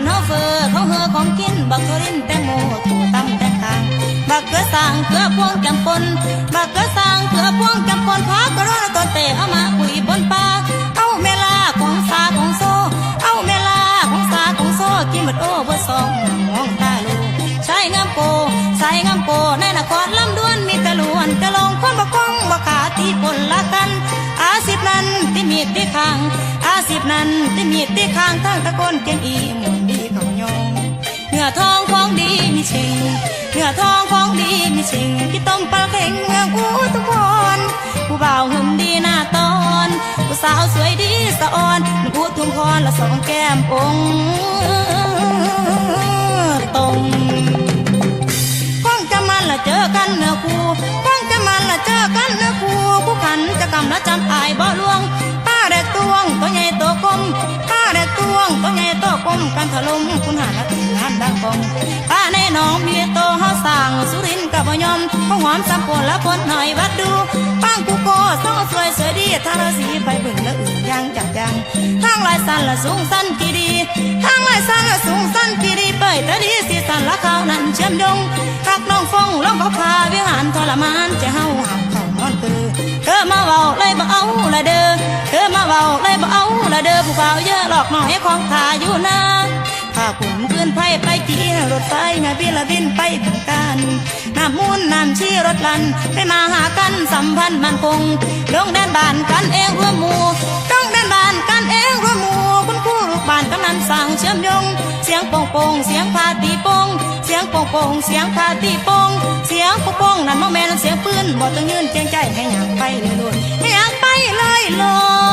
านเฮาเฟอเขาเหือของกินบักทุรินแตงโมตู่ตำแตงทางบักเกลือสางเกลือพวงจำปนบักเกลือสางเกลือพวงจำปนพากระโดดต้นเตะเอามาคุยบนป่าเอาเมลาของสาของโซ เอาเมลาของสาของโซกินหมดโอ้เบอร์สองมองตาลูใช้งามโปใส่งามโปในนครลำดวนมีต่ลวนจะลงคนบกคงบกขาตีคนละกันอาสิบนั้นที่มีดที่ข้างอาสิบนั้นที่มีดที่ข้างทั้งตะโกนเก่งอีหมุนดีเขายอง เหงื่อทองของดีมีชิงเนื้อทองของดีมีชิงพี่ต้มปลาเข่งเมืองอูทุกคนผู้บ่าวหุ่นดีหน้าตอนผู้สาวสวยดีสะอ่อนหนุ่มอูทุ่งพรละสองแก้มอง ถึงงานดังกองป้าในหนองมีโตเฮาสั่งสุรินกับบ่ยอมข้าหอมสามปนละปนหน่อยวัดดูปังกูโกสองสวยสวยดีทางราศีไปบึงละอื่นยังจับจังทางลายสันละสูงสันกีดีทางลายสันละสูงสันกีดีเปิดตะดีสีสันละเขานั้นเชื่อมโยงคักน้องฟงลองเขาพาวิหารทรมานจะเฮาหักเขานอนคือเธอมาเว้าเลยบ่เอาละเด้อเธอมาเว้าเลยบ่เอาละเด้อผู้เฝ้าเยอะหลอกหน่อยของขาอยู่นะ ข้าขุนปืนไพ่ไปจีรถไฟงาบิละบินไปถึงกันน้ำมูลน้ำชี้รถลันไปมาหากันสัมพันธ์มันคง ลงแดนบ้านกันเองร่วมหมู่ต้องแดนบ้านกันเองร่วมหมู่คุณครูลูกบ้านกำนันสั่งเชื่อมโยง เสียงโป่งโป่งเสียงพาตีโป่งเสียงโป่งโป่งเสียงพาตีโป่งเสียงโป่งโป่งนั่นโมแม่นเสียงปืนบ่ต้องยืนเจียงใจให้ยังไปเลยโลดให้ยังไปเลยโลด